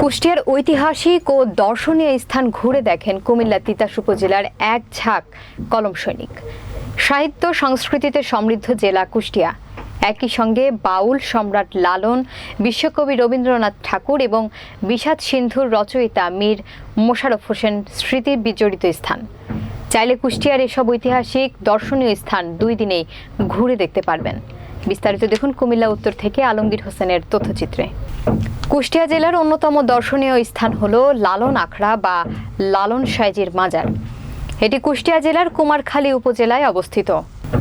কুষ্টিয়ার ঐতিহাসিক ও দর্শনীয় স্থান ঘুরে দেখেন কুমিল্লা তিতাস উপজেলার এক ঝাঁক কলম সৈনিক। সাহিত্য সংস্কৃতিতে সমৃদ্ধ জেলা কুষ্টিয়া। একই সঙ্গে বাউল সম্রাট লালন, বিশ্বকবি রবীন্দ্রনাথ ঠাকুর এবং বিষাদ সিন্ধুর রচয়িতা মীর মোশারফ হোসেন স্মৃতির বিজড়িত স্থান। চাইলে কুষ্টিয়ার এসব ঐতিহাসিক দর্শনীয় স্থান দুই দিনেই ঘুরে দেখতে পারবেন। বিস্তারিত দেখুন কুমিল্লা উত্তর থেকে আলমগীর হোসেনের তথ্যচিত্রে। কুষ্টিয়া জেলার অন্যতম দর্শনীয় স্থান হল লালন আখড়া বা লালন সাইজির মাজার। এটি কুষ্টিয়া জেলার কুমারখালী উপজেলায় অবস্থিত।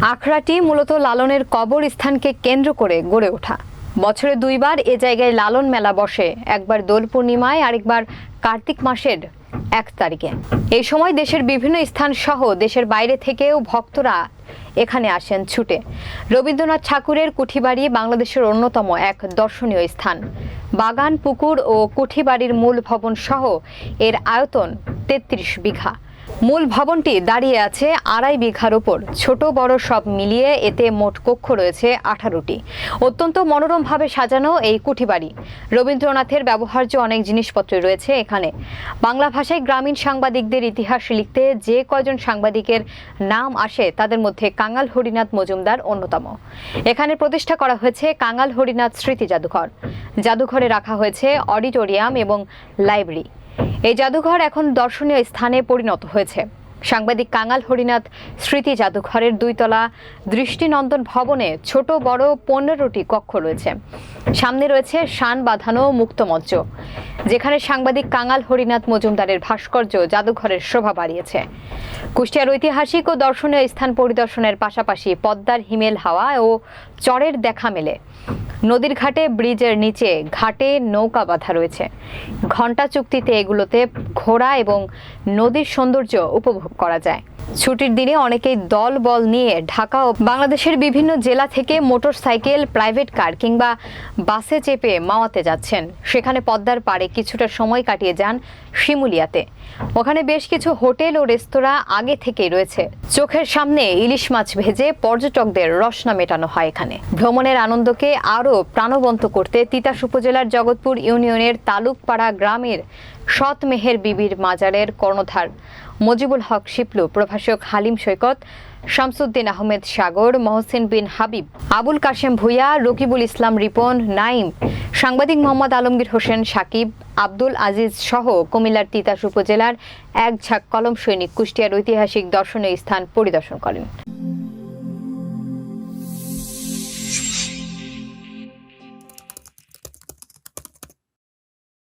আখড়াটি মূলত লালনের কবর স্থানকে কেন্দ্র করে গড়ে ওঠা। বছরে দুইবার এ জায়গায় লালন মেলা বসে, একবার দোল পূর্ণিমায়, আরেকবার কার্তিক মাসের এক তারিখে। এই সময় দেশের বিভিন্ন স্থান সহ দেশের বাইরে থেকেও ভক্তরা এখানে আসেন ছুটে। রবীন্দ্রনাথ ঠাকুরের কুঠিবাড়ি বাংলাদেশের অন্যতম এক দর্শনীয় স্থান। বাগান, পুকুর ও কুঠিবাড়ির মূল ভবন সহ এর আয়তন তেত্রিশ বিঘা। মূল ভবনটি দাঁড়িয়ে আছে আড়াই বিঘার ওপর ছোট, বড় সব মিলিয়ে এতে মোট কক্ষ রয়েছে আঠারোটি। অত্যন্ত মনোরমভাবে সাজানো এই কুঠিবাড়ি। রবীন্দ্রনাথের ব্যবহার্য অনেক জিনিসপত্র রয়েছে এখানে। বাংলা ভাষায় গ্রামীণ সাংবাদিকদের ইতিহাস লিখতে যে কয়জন সাংবাদিকের নাম আসে তাদের মধ্যে কাঙাল হরিনাথ মজুমদার অন্যতম। এখানে প্রতিষ্ঠা করা হয়েছে কাঙাল হরিনাথ স্মৃতি জাদুঘর। জাদুঘরে রাখা হয়েছে অডিটোরিয়াম এবং লাইব্রেরি। এই জাদুঘর এখন দর্শনীয় স্থানে পরিণত হয়েছে। সাংবাদিক কাঙাল হরিনাথ স্মৃতি জাদুঘরের দুইতলা দৃষ্টিনন্দন ভবনে ছোট, বড় পনেরোটি কক্ষ রয়েছে। সামনে রয়েছে শান বাঁধানো মুক্ত মঞ্চ যেখানে সাংবাদিক কাঙাল হরিনাথ মজুমদারের ভাস্কর্য জাদুঘরের শোভা বাড়িয়েছে। কুষ্টিয়ার ঐতিহাসিক ও দর্শনীয় স্থান পরিদর্শনের পাশাপাশি পদ্মার হিমেল হাওয়া ও চরের দেখা মেলে। নদীর ঘাটে, ব্রিজের নিচে ঘাটে নৌকা বাঁধা রয়েছে। ঘণ্টা চুক্তিতে এগুলোতে ঘোড়া এবং নদীর সৌন্দর্য উপভোগ করা যায়। ছুটির দিনে অনেকেই দল বল নিয়ে ঢাকা ও বাংলাদেশের বিভিন্ন জেলা থেকে মোটর সাইকেল প্রাইভেট কার কিংবা বাসে চেপে মাওয়াতে যাচ্ছেন। সেখানে পদ্মার পাড়ে কিছুটা সময় কাটিয়ে যান শিমুলিয়াতে। ওখানে বেশ কিছু হোটেল ও রেস্তোরাঁ আগে থেকেই রয়েছে। চোখের সামনে ইলিশ মাছ ভেজে পর্যটকদের রসনা মেটানো হয় এখানে। ভ্রমণের আনন্দকে আরও প্রাণবন্ত করতে তিতাস উপজেলার জগৎপুর ইউনিয়নের তালুকপাড়া গ্রামের সৎ মেহের বিবির মাজারের কর্ণধার মজিবুল হক শিপলু প্রভাষক হালিম সৈকত, শামসুদ্দিন আহমেদ সাগর, মহসিন বিন হাবিব, আবুল কাশেম ভুইয়া, রকিবুল ইসলাম রিপন, নাইম, সাংবাদিক মোহাম্মদ আলমগীর হোসেন, সাকিব, আব্দুল আজিজ সহ কুমিল্লার তিতাস উপজেলার এক ঝাঁক কলম সৈনিক কুষ্টিয়ার ঐতিহাসিক দর্শনীয় স্থান পরিদর্শন করেন।